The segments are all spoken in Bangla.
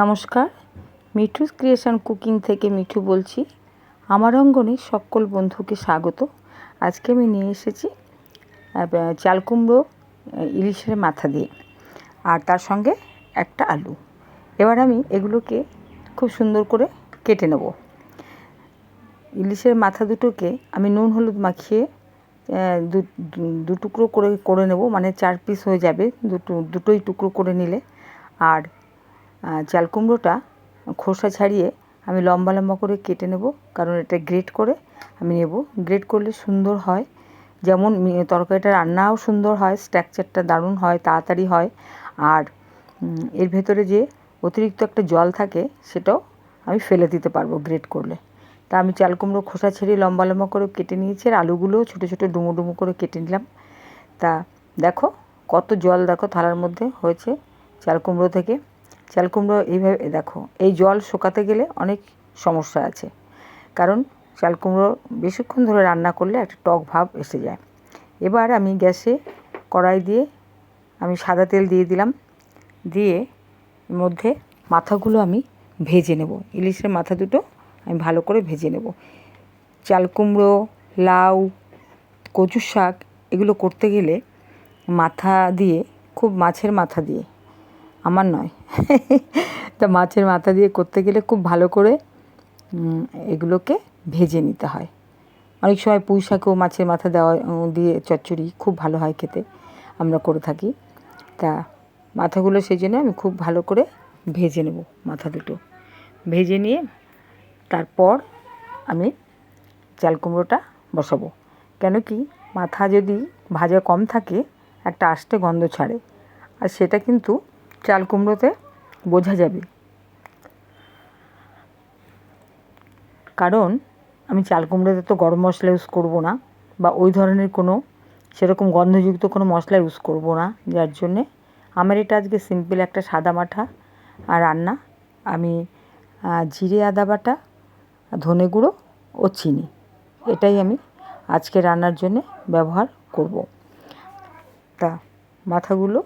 নমস্কার। মিঠুস ক্রিয়েশন কুকিং থেকে মিঠু বলছি। আমার অঙ্গনে সকল বন্ধুকে স্বাগত। আজকে আমি নিয়ে এসেছি চাল কুমড়ো ইলিশের মাথা দিয়ে আর তার সঙ্গে একটা আলু। এবার আমি এগুলোকে খুব সুন্দর করে কেটে নেব। ইলিশের মাথা দুটোকে আমি নুন হলুদ মাখিয়ে দু টুকরো করে করে নেব। মানে চার পিস হয়ে যাবে দুটো, দুটোই টুকরো করে নিলে। আর চাল কুমড়োটা খোসা ছাড়িয়ে আমি লম্বা লম্বা করে কেটে নেব, কারণ এটা গ্রেট করে আমি নেব। গ্রেট করলে সুন্দর হয়। যেমন তরকারিটা রান্নাও সুন্দর হয় স্ট্রাকচারটা দারুণ হয়, তাড়াতাড়ি হয়। আর এর ভেতরে যে অতিরিক্ত একটা জল থাকে, সেটাও আমি ফেলে দিতে পারব গ্রেট করলে। তা আমি চাল কুমড়ো খোসা ছেড়ে লম্বা লম্বা করে কেটে নিয়েছি, আর আলুগুলোও ছোটো ছোটো ডুমো ডুমো করে কেটে নিলাম। তা দেখো কত জল দেখো থালার মধ্যে হয়েছে চাল কুমড়ো থেকে। চাল কুমড়ো এইভাবে দেখো, এই জল শুকাতে গেলে অনেক সমস্যা আছে। কারণ চাল কুমড়ো বেশিক্ষণ ধরে রান্না করলে একটা টক ভাব এসে যায়। এবার আমি গ্যাসে কড়াই দিয়ে আমি সাদা তেল দিয়ে দিলাম। দিয়ে মধ্যে মাথাগুলো আমি ভেজে নেব। ইলিশের মাথা দুটো আমি ভালো করে ভেজে নেব। চাল কুমড়ো, লাউ কচু শাক এগুলো করতে গেলে মাথা দিয়ে, খুব মাছের মাথা দিয়ে আমার নয়। তা মাছের মাথা দিয়ে করতে গেলে খুব ভালো করে এগুলোকে ভেজে নিতে হয়। অনেক সময় পুঁই শাকেও মাছের মাথা দেওয়া দিয়ে চচ্চড়ি খুব ভালো হয় খেতে, আমরা করে থাকি। তা মাথাগুলো সেই জন্য আমি খুব ভালো করে ভেজে নেব মাথা দুটো। ভেজে নিয়ে তারপর আমি চাল কুমড়োটা বসাবো। কেন কি মাথা যদি ভাজা কম থাকে, একটা আষ্টে গন্ধ ছাড়ে। আর সেটা কিন্তু চাল কুমড়োতে বোঝা যাবে। কারণ আমি চাল কুমড়োতে তো গরম মশলা ইউজ করব না বা ওই ধরনের কোনো সেরকম গন্ধযুক্ত কোনো মশলা ইউজ করব না, যার জন্যে আমার এটা আজকে সিম্পল একটা সাদা মাঠা আর রান্না। আমি জিরে, আদা বাটা, ধনে গুঁড়ো ও চিনি। এটাই আমি আজকে রান্নার জন্যে ব্যবহার করব। তা, মাথাগুলো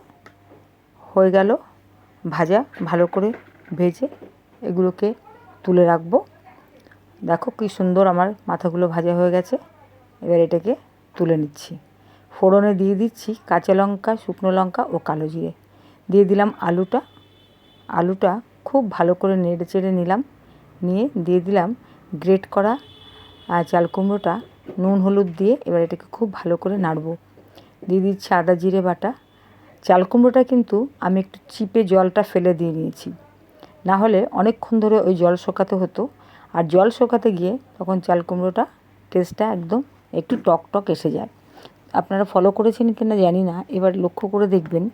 হয়ে গেল। ভাজা ভালো করে ভেজে এগুলোকে তুলে রাখব। দেখো কী সুন্দর আমার মাথাগুলো ভাজা হয়ে গেছে। এবার এটাকে তুলে নিচ্ছি। ফোড়নে দিয়ে দিচ্ছি কাঁচা লঙ্কা, শুকনো লঙ্কা ও কালো জিরে। দিয়ে দিলাম আলুটা। আলুটা খুব ভালো করে নেড়ে চেড়ে নিলাম। নিয়ে দিয়ে দিলাম গ্রেট করা চাল কুমড়োটা। নুন হলুদ দিয়ে এবার এটাকে খুব ভালো করে নাড়বো। দিয়ে দিচ্ছি আদা জিরে বাটা। চাল কুমড়োটা কিন্তু আমি একটু চিপে জলটা ফেলে দিয়ে নিয়েছি। না হলে অনেকক্ষণ ধরে ওই জল শোকাতে হতো আর জল শোকাতে গিয়ে তখন চাল কুমড়োটা টেস্টটা একদম একটু টক টক এসে যায়। আপনারা ফলো করেছেন কি না জানি না, এবার লক্ষ্য করে দেখবেন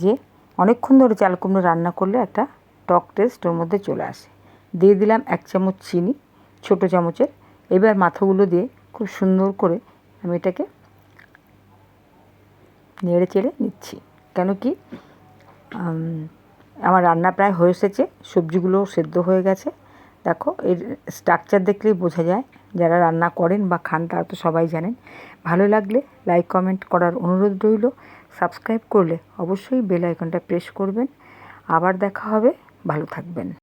যে অনেকক্ষণ ধরে চাল কুমড়ো রান্না করলে একটা টক টেস্ট ওর মধ্যে চলে আসে। দিয়ে দিলাম এক চামচ চিনি, ছোটো চামচের। এবার মাথাগুলো দিয়ে খুব সুন্দর করে আমি এটাকে নেড়ে চেড়ে নিচ্ছি। কেন কি? আমার রান্না প্রায় হয়ে এসেছে সবজিগুলোও সেদ্ধ হয়ে গেছে। দেখো, এর স্ট্রাকচার দেখলেই বোঝা যায়, যারা রান্না করেন বা খান তারা তো সবাই জানেন। ভালো লাগলে লাইক কমেন্ট করার অনুরোধ রইল। সাবস্ক্রাইব করলে অবশ্যই বেল আইকনটা প্রেস করবেন। আবার দেখা হবে, ভালো থাকবেন।